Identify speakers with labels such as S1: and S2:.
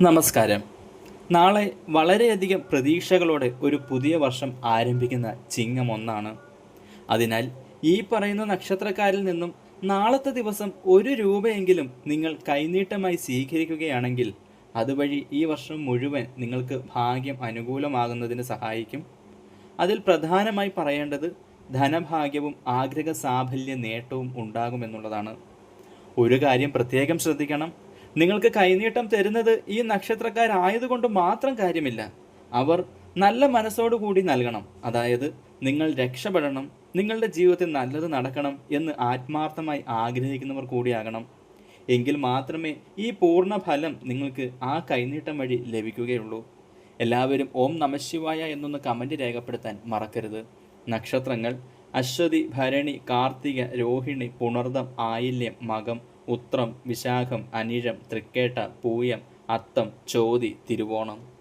S1: നമസ്കാരം. നാളെ വളരെയധികം പ്രതീക്ഷകളോടെ ഒരു പുതിയ വർഷം ആരംഭിക്കുന്ന ചിങ്ങം ഒന്നാണ്. അതിനാൽ ഈ പറയുന്ന നക്ഷത്രക്കാരിൽ നിന്നും നാളത്തെ ദിവസം ഒരു രൂപയെങ്കിലും നിങ്ങൾ കൈനീട്ടമായി സ്വീകരിക്കുകയാണെങ്കിൽ അതുവഴി ഈ വർഷം മുഴുവൻ നിങ്ങൾക്ക് ഭാഗ്യം അനുകൂലമാകുന്നതിന് സഹായിക്കും. അതിൽ പ്രധാനമായി പറയേണ്ടത് ധനഭാഗ്യവും ആഗ്രഹ സാഫല്യ നേട്ടവും ഉണ്ടാകുമെന്നുള്ളതാണ്. ഒരു കാര്യം പ്രത്യേകം ശ്രദ്ധിക്കണം. നിങ്ങൾക്ക് കൈനീട്ടം തരുന്നത് ഈ നക്ഷത്രക്കാരായതുകൊണ്ട് മാത്രം കാര്യമില്ല. അവർ നല്ല മനസ്സോടുകൂടി നൽകണം. അതായത് നിങ്ങൾ രക്ഷപ്പെടണം നിങ്ങളുടെ ജീവിതത്തിൽ നല്ലത് നടക്കണം എന്ന് ആത്മാർത്ഥമായി ആഗ്രഹിക്കുന്നവർ കൂടിയാകണം. എങ്കിൽ മാത്രമേ ഈ പൂർണ ഫലം നിങ്ങൾക്ക് ആ കൈനീട്ടം വഴി ലഭിക്കുകയുള്ളൂ. എല്ലാവരും ഓം നമശിവായ എന്നൊന്ന് കമന്റ് രേഖപ്പെടുത്താൻ മറക്കരുത്. നക്ഷത്രങ്ങൾ അശ്വതി ഭരണി കാർത്തിക രോഹിണി പുണർദം ആയില്യം മകം ഉത്രം വിശാഖം അനിഴം തൃക്കേട്ട പൂയം അത്തം ചോതി തിരുവോണം.